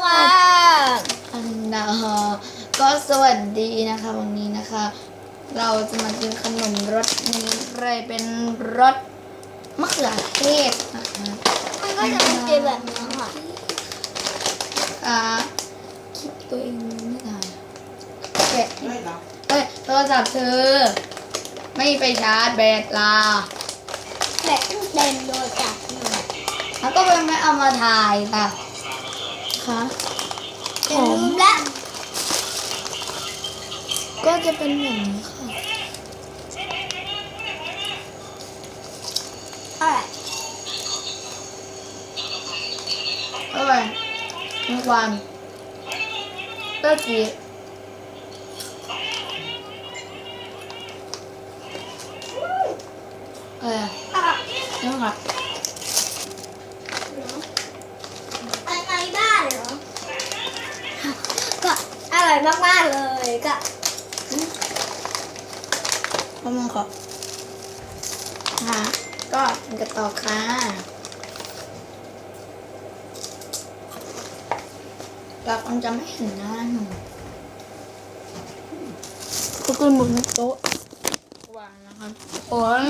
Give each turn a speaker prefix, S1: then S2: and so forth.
S1: ว่า
S2: อันนะฮะก็สวัสดีนะคะ วันนี้นะคะ เราจะมากินขนมรสนี้เลยเป็นรสมะเขือเทศนะคะ
S1: มันก็จะเป็นแบบนี้ค่ะ
S2: อ่าคลิปตัวเองไม่ได้แกะ
S3: ไม่หรอ
S2: เอ้ยโทรศัพท์เธอ ไม่ไปชาร์จแบตลา
S1: แบบเต็มโดยจับหนู
S2: แล้วก็ไปไม่เอามาถ่ายค่ะ ค่ะ
S1: อย่าลืมละ
S2: ก็จะเป็นแบบนี้ค่ะ
S1: อะไร
S2: อร่อยมีความเปรี้ยวจี๊ดเออ
S1: อะ
S2: นี่ค่ะ
S1: อะไรบ้านเหรอ ก็ อร่อยมากๆเลยก็
S2: มะม่วงค่ะค่ะก็กินกันต่อค่ะเราคงจะไม่เห็นหน้าหนูก็กินบนโต๊ะวางนะคะทุกคน